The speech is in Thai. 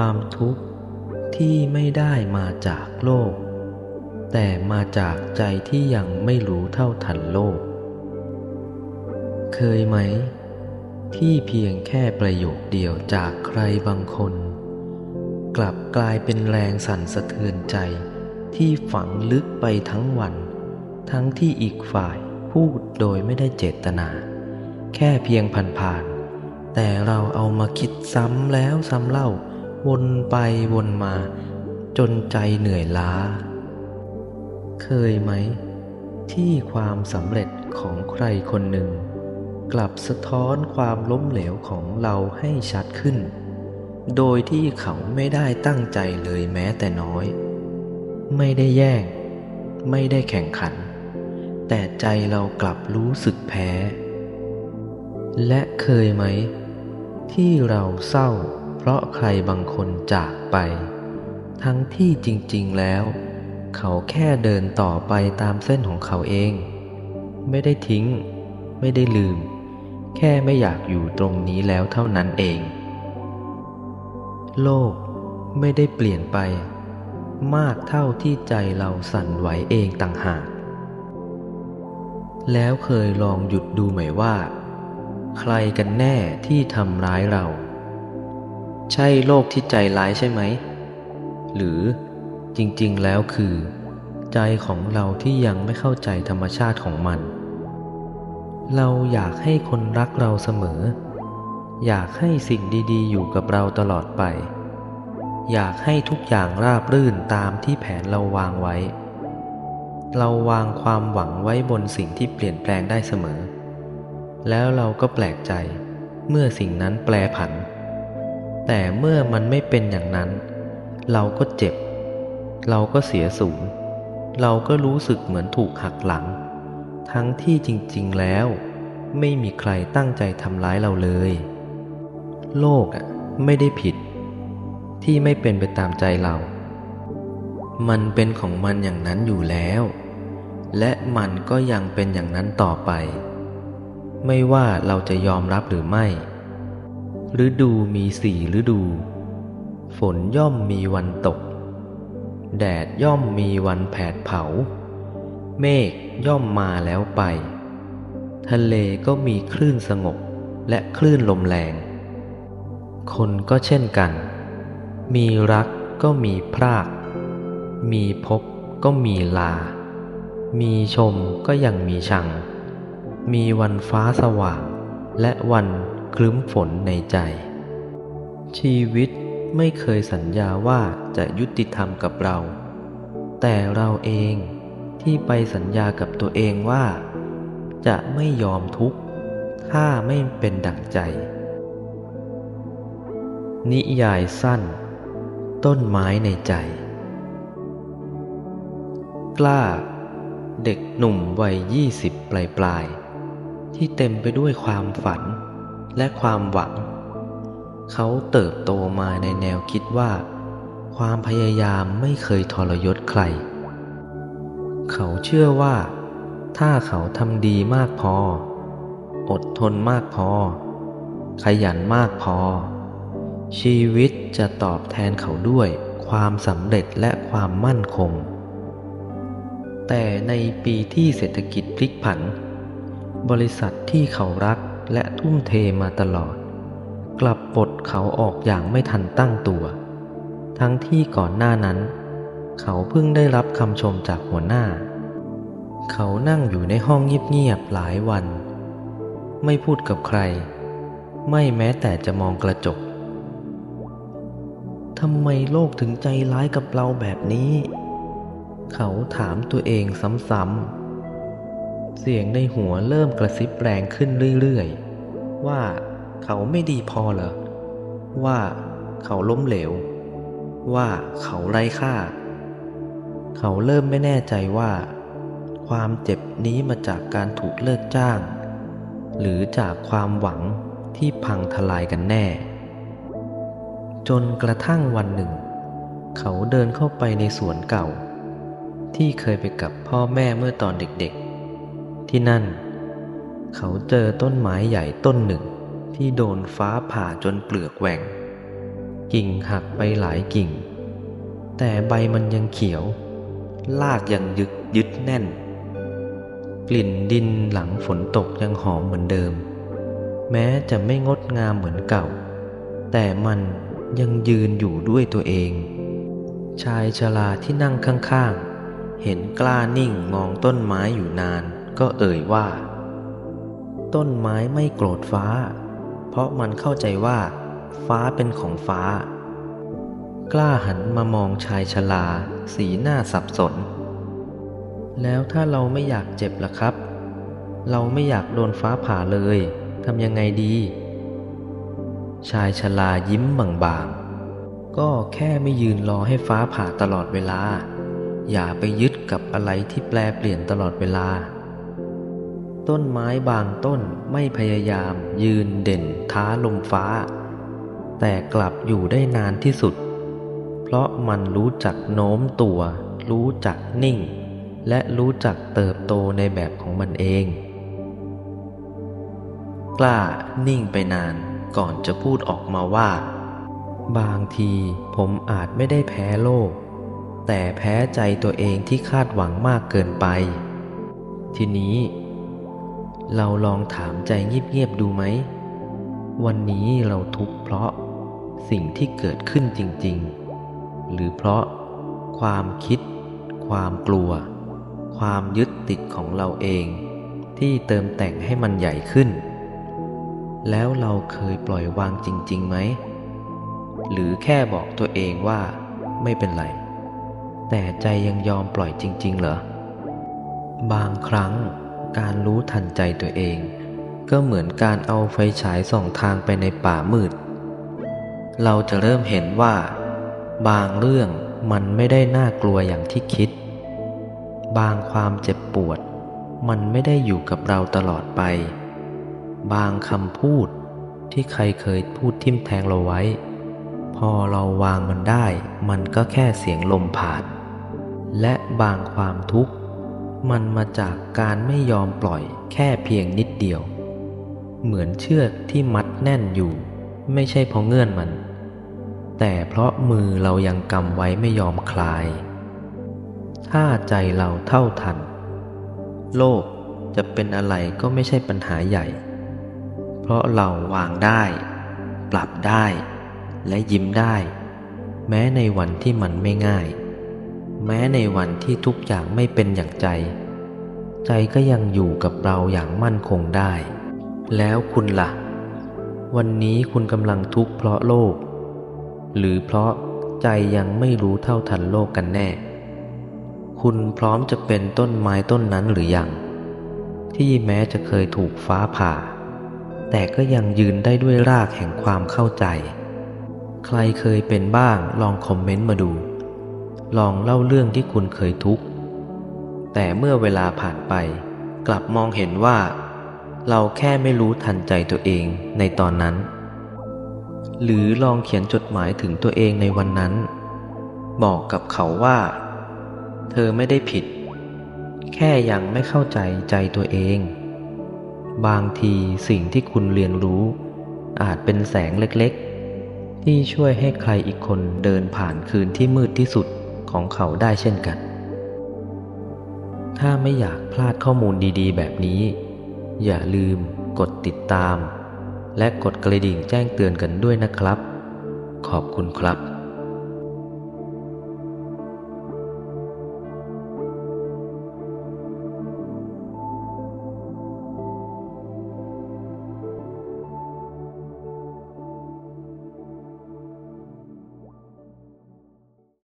ความทุกข์ที่ไม่ได้มาจากโลก แต่มาจากใจที่ยังไม่รู้เท่าทันโลก เคยไหม ที่เพียงแค่ประโยคเดียวจากใครบางคน กลับกลายเป็นแรงสั่นสะเทือนใจที่ฝังลึกไปทั้งวัน ทั้งที่อีกฝ่ายพูดโดยไม่ได้เจตนา แค่เพียงผ่านๆแต่เราเอามาคิดซ้ำแล้วซ้ำเล่า วนไปวนมา จนใจเหนื่อยล้า เคยไหม ที่ความสำเร็จของใครคนหนึ่ง กลับสะท้อนความล้มเหลวของเราให้ชัดขึ้น โดยที่เขาไม่ได้ตั้งใจเลยแม้แต่น้อย ไม่ได้แย่ง ไม่ได้แข่งขัน แต่ใจเรากลับรู้สึกแพ้ และเคยไหม ที่เราเศร้า เพราะใครบางคนจากไป ทั้งที่จริงๆแล้ว เขาแค่เดินต่อไปตามเส้นของเขาเอง ไม่ได้ทิ้ง ไม่ได้ลืม แค่ไม่อยากอยู่ตรงนี้แล้วเท่านั้นเอง โลกไม่ได้เปลี่ยนไป มากเท่าที่ใจเราสั่นไหวเองต่างหาก แล้วเคยลองหยุดดูไหมว่า ใครกันแน่ที่ทำร้ายเรา ใช่โลกที่ใจร้ายใช่ไหม หรือจริงๆแล้วคือ ใจของเราที่ยังไม่เข้าใจธรรมชาติของมัน เราอยากให้คนรักเราเสมอ อยากให้สิ่งดีๆ อยู่กับเราตลอดไป อยากให้ทุกอย่างราบรื่นตามที่แผนเราวางไว้ เราวางความหวังไว้บนสิ่งที่เปลี่ยนแปลงได้เสมอ แล้วเราก็แปลกใจเมื่อสิ่งนั้นแปรผัน แต่เมื่อมันไม่เป็นอย่างนั้น เราก็เจ็บ เราก็เสียสูญเราก็รู้สึกเหมือนถูกหักหลัง ทั้งที่จริง ๆแล้ว ไม่มีใครตั้งใจทำร้ายเราเลย โลกอะไม่ได้ผิด ที่ไม่เป็นไปตามใจเรา มันเป็นของมันอย่างนั้นอยู่แล้ว และมันก็ยังเป็นอย่างนั้นต่อไป ไม่ว่าเราจะยอมรับหรือไม่ ฤดูมีสี่ฤดู ฝนย่อมมีวันตก แดดย่อมมีวันแผดเผา เมฆย่อมมาแล้วไป ทะเลก็มีคลื่นสงบและคลื่นลมแรง คนก็เช่นกัน มีรักก็มีพราก มีพบก็มีลา มีชมก็ยังมีชัง มีวันฟ้าสว่างและวัน คลึ้มฝนในใจ ชีวิตไม่เคยสัญญาว่าจะยุติธรรมกับเรา แต่เราเองที่ไปสัญญากับตัวเองว่า จะไม่ยอมทุกข์ ถ้าไม่เป็นดั่งใจ นิยายสั้น ต้นไม้ในใจ กล้า เด็กหนุ่มวัยยี่สิบปลายปลายๆที่เต็มไปด้วยความฝัน และความหวัง เขาเติบโตมาในแนวคิดว่า ความพยายามไม่เคยทรยศใคร เขาเชื่อว่า ถ้าเขาทำดีมากพอ อดทนมากพอ ขยันมากพอ ชีวิตจะตอบแทนเขาด้วยความสำเร็จและความมั่นคง แต่ในปีที่เศรษฐกิจพลิกผัน บริษัทที่เขารัก และทุ่มเทมาตลอด กลับปลดเขาออกอย่างไม่ทันตั้งตัว ทั้งที่ก่อนหน้านั้น เขาเพิ่งได้รับคำชมจากหัวหน้า เขานั่งอยู่ในห้องเงียบๆหลายวัน ไม่พูดกับใคร ไม่แม้แต่จะมองกระจกทำไมโลกถึงใจร้ายกับเราแบบนี้ เขาถามตัวเองซ้ำๆ เสียงในหัวเริ่มกระซิบแรงขึ้นเรื่อยๆ ว่าเขาไม่ดีพอเหรอ ว่าเขาล้มเหลว ว่าเขาไร้ค่า เขาเริ่มไม่แน่ใจว่า ความเจ็บนี้มาจากการถูกเลิกจ้าง หรือจากความหวังที่พังทลายกันแน่ จนกระทั่งวันหนึ่ง เขาเดินเข้าไปในสวนเก่า ที่เคยไปกับพ่อแม่เมื่อตอนเด็กๆ ที่นั่น เขาเจอต้นไม้ใหญ่ต้นหนึ่งที่โดนฟ้าผ่าจนเปลือกแหว่ง กิ่งหักไปหลายกิ่ง แต่ใบมันยังเขียว ลากยังยึกยึดแน่น กลิ่นดินหลังฝนตกยังหอมเหมือนเดิม แม้จะไม่งดงามเหมือนเก่า แต่มันยังยืนอยู่ด้วยตัวเอง ชายชราที่นั่งข้างๆ เห็นกล้านิ่งมองต้นไม้อยู่นาน ก็เอ่ยว่า ต้นไม้ไม่โกรธฟ้า เพราะมันเข้าใจว่า ฟ้าเป็นของฟ้า กล้าหันมามองชายชราสีหน้าสับสน แล้วถ้าเราไม่อยากเจ็บล่ะครับ เราไม่อยากโดนฟ้าผ่าเลยทำยังไงดี ชายชรายิ้มบางๆ ก็แค่ไม่ยืนรอให้ฟ้าผ่าตลอดเวลา อย่าไปยึดกับอะไรที่แปลเปลี่ยนตลอดเวลา ต้นไม้บางต้นไม่พยายามยืนเด่นท้าลมฟ้า แต่กลับอยู่ได้นานที่สุด เพราะมันรู้จักโน้มตัว รู้จักนิ่ง และรู้จักเติบโตในแบบของมันเอง กล้านิ่งไปนานก่อนจะพูดออกมาว่า บางทีผมอาจไม่ได้แพ้โลก แต่แพ้ใจตัวเองที่คาดหวังมากเกินไป ทีนี้ เราลองถามใจเงียบๆดูไหม วันนี้เราทุกข์เพราะสิ่งที่เกิดขึ้นจริง ๆ หรือเพราะความคิด ความกลัว ความยึดติดของเราเอง ที่เติมแต่งให้มันใหญ่ขึ้น แล้วเราเคยปล่อยวางจริง ๆ ไหม หรือแค่บอกตัวเองว่าไม่เป็นไร แต่ใจยังยอมปล่อยจริง ๆ เหรอบางครั้ง การรู้ทันใจตัวเอง ก็เหมือนการเอาไฟฉายส่องทางไปในป่ามืด เราจะเริ่มเห็นว่า บางเรื่องมันไม่ได้น่ากลัวอย่างที่คิด บางความเจ็บปวด มันไม่ได้อยู่กับเราตลอดไป บางคำพูดที่ใครเคยพูดทิ่มแทงเราไว้ พอเราวางมันได้ มันก็แค่เสียงลมผ่าน และบางความทุกข์ มันมาจากการไม่ยอมปล่อยแค่เพียงนิดเดียว เหมือนเชือกที่มัดแน่นอยู่ ไม่ใช่เพราะเงื่อนมัน แต่เพราะมือเรายังกำไว้ไม่ยอมคลาย ถ้าใจเราเท่าทัน โลกจะเป็นอะไรก็ไม่ใช่ปัญหาใหญ่ เพราะเราวางได้ ปรับได้ และยิ้มได้ แม้ในวันที่มันไม่ง่าย แม้ในวันที่ทุกอย่างไม่เป็นอย่างใจ ใจก็ยังอยู่กับเราอย่างมั่นคงได้ แล้วคุณละ่ะ วันนี้คุณกำลังทุกข์เพราะโลก หรือเพราะใจยังไม่รู้เท่าทันโลกกันแน่ คุณพร้อมจะเป็นต้นไม้ต้นนั้นหรือยัง ที่แม้จะเคยถูกฟ้าผ่า แต่ก็ยังยืนได้ด้วยรากแห่งความเข้าใจ ใครเคยเป็นบ้างลองคอมเมนต์มาดู ลองเล่าเรื่องที่คุณเคยทุกข์ แต่เมื่อเวลาผ่านไป กลับมองเห็นว่า เราแค่ไม่รู้ทันใจตัวเองในตอนนั้น หรือลองเขียนจดหมายถึงตัวเองในวันนั้น บอกกับเขาว่า เธอไม่ได้ผิด แค่ยังไม่เข้าใจใจตัวเอง บางทีสิ่งที่คุณเรียนรู้ อาจเป็นแสงเล็กๆ ที่ช่วยให้ใครอีกคนเดินผ่านคืนที่มืดที่สุด ของเขาได้เช่นกัน ถ้าไม่อยากพลาดข้อมูลดีๆ แบบนี้ อย่าลืมกดติดตาม และกดกระดิ่งแจ้งเตือนกันด้วยนะครับ ขอบคุณครับ